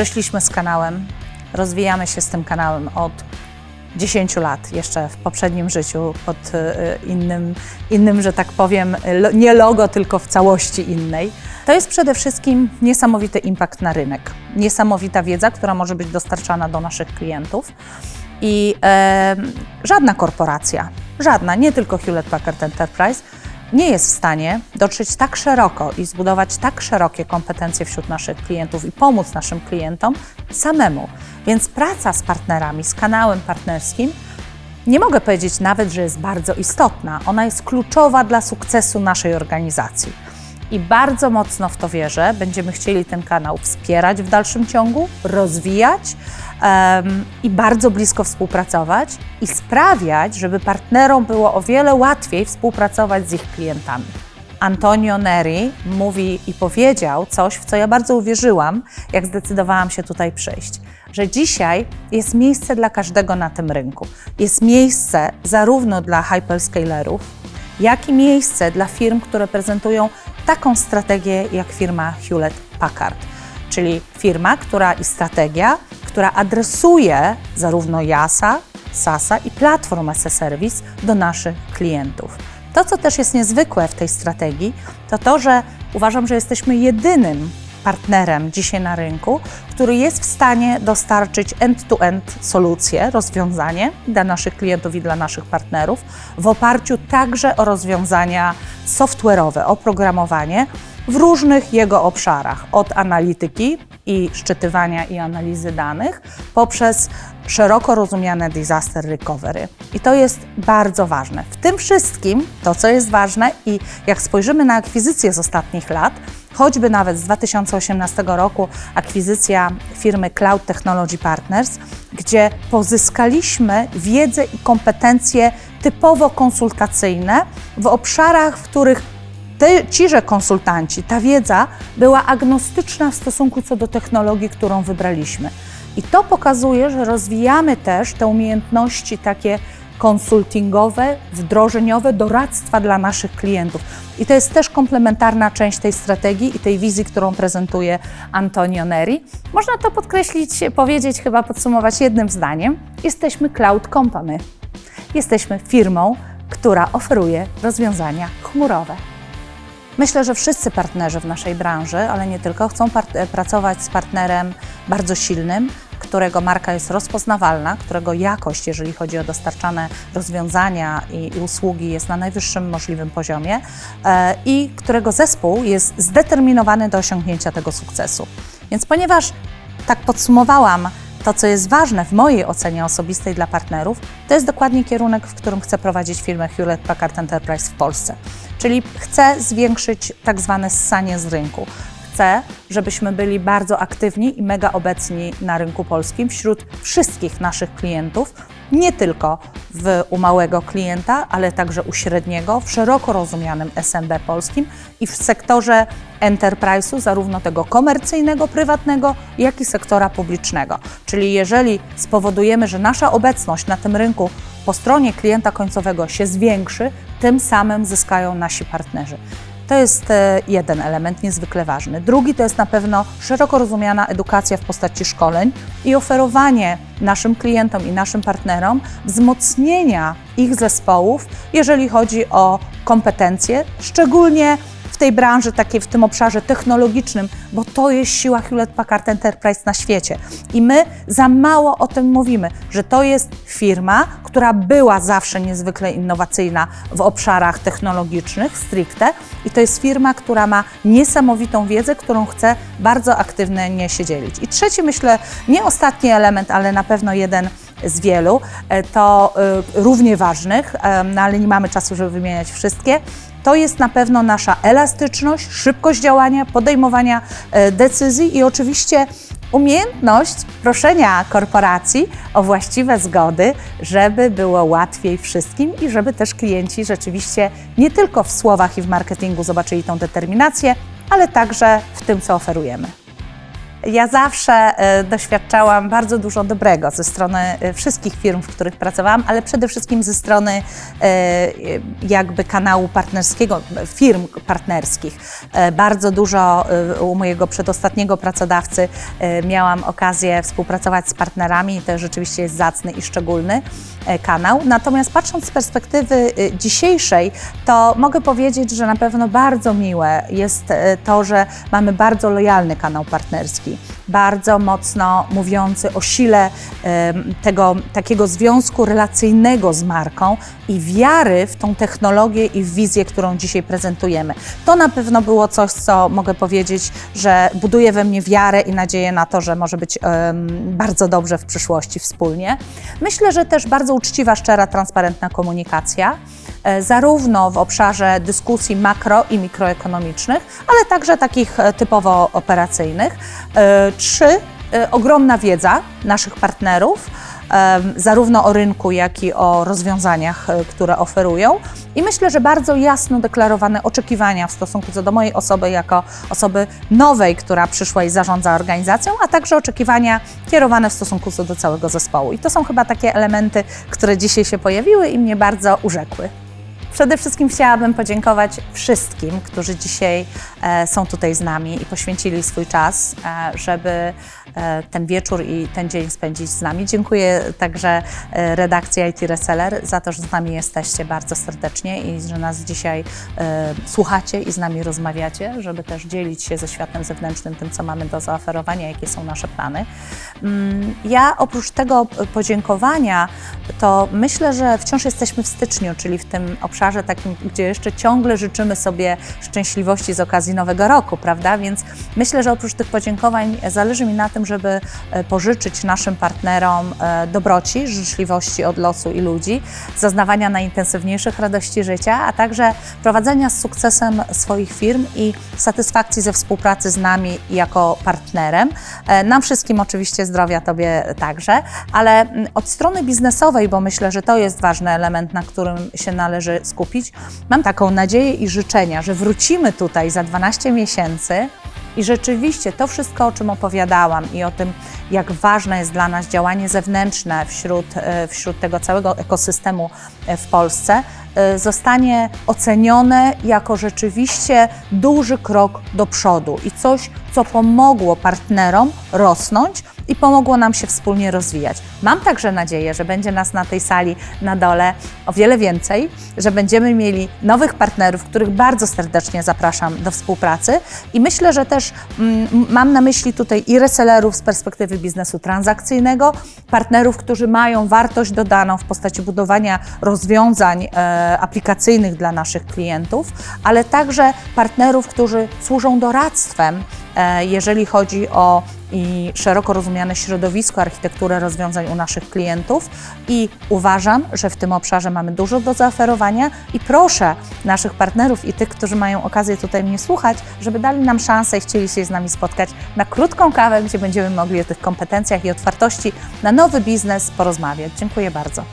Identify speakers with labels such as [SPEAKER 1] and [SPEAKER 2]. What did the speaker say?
[SPEAKER 1] Wyrośliśmy z kanałem, rozwijamy się z tym kanałem od 10 lat, jeszcze w poprzednim życiu, pod e, innym, innym, że tak powiem, nie logo, tylko w całości innej. To jest przede wszystkim niesamowity impact na rynek, niesamowita wiedza, która może być dostarczana do naszych klientów. I e, żadna korporacja, żadna, nie tylko Hewlett Packard Enterprise, nie jest w stanie dotrzeć tak szeroko i zbudować tak szerokie kompetencje wśród naszych klientów i pomóc naszym klientom samemu. Więc praca z partnerami, z kanałem partnerskim, nie mogę powiedzieć nawet, że jest bardzo istotna. Ona jest kluczowa dla sukcesu naszej organizacji. I bardzo mocno w to wierzę. Będziemy chcieli ten kanał wspierać w dalszym ciągu, rozwijać em, i bardzo blisko współpracować i sprawiać, żeby partnerom było o wiele łatwiej współpracować z ich klientami. Antonio Neri mówi i powiedział coś, w co ja bardzo uwierzyłam, jak zdecydowałam się tutaj przyjść, że dzisiaj jest miejsce dla każdego na tym rynku. Jest miejsce zarówno dla hyperscalerów, jak i miejsce dla firm, które prezentują taką strategię jak firma Hewlett Packard, czyli firma, która i strategia, która adresuje zarówno JASA, SASA i Platform as a Service do naszych klientów. To, co też jest niezwykłe w tej strategii, to to, że uważam, że jesteśmy jedynym partnerem dzisiaj na rynku, który jest w stanie dostarczyć end-to-end solucję, rozwiązanie dla naszych klientów i dla naszych partnerów w oparciu także o rozwiązania software'owe, oprogramowanie w różnych jego obszarach, od analityki i szczytywania i analizy danych, poprzez szeroko rozumiane disaster recovery. I to jest bardzo ważne. W tym wszystkim to, co jest ważne i jak spojrzymy na akwizycje z ostatnich lat, choćby nawet z 2018 roku akwizycja firmy Cloud Technology Partners, gdzie pozyskaliśmy wiedzę i kompetencje typowo konsultacyjne w obszarach, w których te, ciże konsultanci, ta wiedza była agnostyczna w stosunku co do technologii, którą wybraliśmy. I to pokazuje, że rozwijamy też te umiejętności takie konsultingowe, wdrożeniowe, doradztwa dla naszych klientów. I to jest też komplementarna część tej strategii i tej wizji, którą prezentuje Antonio Neri. Można to podkreślić, powiedzieć, chyba podsumować jednym zdaniem. Jesteśmy cloud company. Jesteśmy firmą, która oferuje rozwiązania chmurowe. Myślę, że wszyscy partnerzy w naszej branży, ale nie tylko, chcą pracować z partnerem bardzo silnym, którego marka jest rozpoznawalna, którego jakość, jeżeli chodzi o dostarczane rozwiązania i, i usługi, jest na najwyższym możliwym poziomie e, i którego zespół jest zdeterminowany do osiągnięcia tego sukcesu. Więc ponieważ tak podsumowałam to, co jest ważne w mojej ocenie osobistej dla partnerów, to jest dokładnie kierunek, w którym chcę prowadzić firmę Hewlett Packard Enterprise w Polsce. Czyli chcę zwiększyć tak zwane ssanie z rynku. Chcę, żebyśmy byli bardzo aktywni i mega obecni na rynku polskim wśród wszystkich naszych klientów, nie tylko w, u małego klienta, ale także u średniego, w szeroko rozumianym SMB polskim i w sektorze enterprise'u, zarówno tego komercyjnego, prywatnego, jak i sektora publicznego. Czyli jeżeli spowodujemy, że nasza obecność na tym rynku po stronie klienta końcowego się zwiększy, tym samym zyskają nasi partnerzy. To jest e, jeden element niezwykle ważny. Drugi to jest na pewno szeroko rozumiana edukacja w postaci szkoleń i oferowanie naszym klientom i naszym partnerom wzmocnienia ich zespołów, jeżeli chodzi o kompetencje, szczególnie w tej branży, takiej w tym obszarze technologicznym, bo to jest siła Hewlett Packard Enterprise na świecie. I my za mało o tym mówimy, że to jest firma, która była zawsze niezwykle innowacyjna w obszarach technologicznych stricte i to jest firma, która ma niesamowitą wiedzę, którą chce bardzo aktywnie się dzielić. I trzeci, myślę, nie ostatni element, ale na pewno jeden z wielu, e, to y, równie ważnych, em, no ale nie mamy czasu, żeby wymieniać wszystkie, to jest na pewno nasza elastyczność, szybkość działania, podejmowania e, decyzji i oczywiście umiejętność proszenia korporacji o właściwe zgody, żeby było łatwiej wszystkim i żeby też klienci rzeczywiście nie tylko w słowach i w marketingu zobaczyli tą determinację, ale także w tym, co oferujemy. Ja zawsze e, doświadczałam bardzo dużo dobrego ze strony e, wszystkich firm, w których pracowałam, ale przede wszystkim ze strony e, jakby kanału partnerskiego, firm partnerskich. Bardzo dużo u mojego przedostatniego pracodawcy miałam okazję współpracować z partnerami i to rzeczywiście jest zacny i szczególny kanał. Natomiast patrząc z perspektywy e, dzisiejszej, to mogę powiedzieć, że na pewno bardzo miłe jest e, to, że mamy bardzo lojalny kanał partnerski, bardzo mocno mówiący o sile tego takiego związku relacyjnego z marką i wiary w tą technologię i w wizję, którą dzisiaj prezentujemy. To na pewno było coś, co mogę powiedzieć, że buduje we mnie wiarę i nadzieję na to, że może być bardzo dobrze w przyszłości wspólnie. Myślę, że też bardzo uczciwa, szczera, transparentna komunikacja zarówno w obszarze dyskusji makro i mikroekonomicznych, ale także takich e, typowo operacyjnych. E, Trzy, e, ogromna wiedza naszych partnerów, zarówno o rynku, jak i o rozwiązaniach, e, które oferują. I myślę, że bardzo jasno deklarowane oczekiwania w stosunku co do mojej osoby, jako osoby nowej, która przyszła i zarządza organizacją, a także oczekiwania kierowane w stosunku co do całego zespołu. I to są chyba takie elementy, które dzisiaj się pojawiły i mnie bardzo urzekły. Przede wszystkim chciałabym podziękować wszystkim, którzy dzisiaj e, są tutaj z nami i poświęcili swój czas, e, żeby e, ten wieczór i ten dzień spędzić z nami. Dziękuję także redakcji IT Reseller za to, że z nami jesteście bardzo serdecznie i że nas dzisiaj słuchacie i z nami rozmawiacie, żeby też dzielić się ze światem zewnętrznym tym, co mamy do zaoferowania, jakie są nasze plany. Mm, Ja oprócz tego podziękowania, to myślę, że wciąż jesteśmy w styczniu, czyli w tym obszarze takim, gdzie jeszcze ciągle życzymy sobie szczęśliwości z okazji Nowego Roku, prawda? Więc myślę, że oprócz tych podziękowań zależy mi na tym, żeby e, pożyczyć naszym partnerom e, dobroci, życzliwości od losu i ludzi, zaznawania najintensywniejszych radości życia, a także prowadzenia z sukcesem swoich firm i satysfakcji ze współpracy z nami jako partnerem. E, Nam wszystkim oczywiście zdrowia Tobie także, ale mm, od strony biznesowej, bo myślę, że to jest ważny element, na którym się należy skupić, mam taką nadzieję i życzenia, że wrócimy tutaj za 12 miesięcy i rzeczywiście to wszystko, o czym opowiadałam i o tym, jak ważne jest dla nas działanie zewnętrzne wśród, e, wśród tego całego ekosystemu e, w Polsce, e, zostanie ocenione jako rzeczywiście duży krok do przodu i coś, co pomogło partnerom rosnąć i pomogło nam się wspólnie rozwijać. Mam także nadzieję, że będzie nas na tej sali na dole o wiele więcej, że będziemy mieli nowych partnerów, których bardzo serdecznie zapraszam do współpracy i myślę, że też mm, mam na myśli tutaj i resellerów z perspektywy biznesu transakcyjnego, partnerów, którzy mają wartość dodaną w postaci budowania rozwiązań e, aplikacyjnych dla naszych klientów, ale także partnerów, którzy służą doradztwem, e, jeżeli chodzi o i szeroko rozumiane środowisko, architekturę rozwiązań u naszych klientów i uważam, że w tym obszarze mamy dużo do zaoferowania i proszę naszych partnerów i tych, którzy mają okazję tutaj mnie słuchać, żeby dali nam szansę i chcieli się z nami spotkać na krótką kawę, gdzie będziemy mogli o tych kompetencjach i otwartości na nowy biznes porozmawiać. Dziękuję bardzo.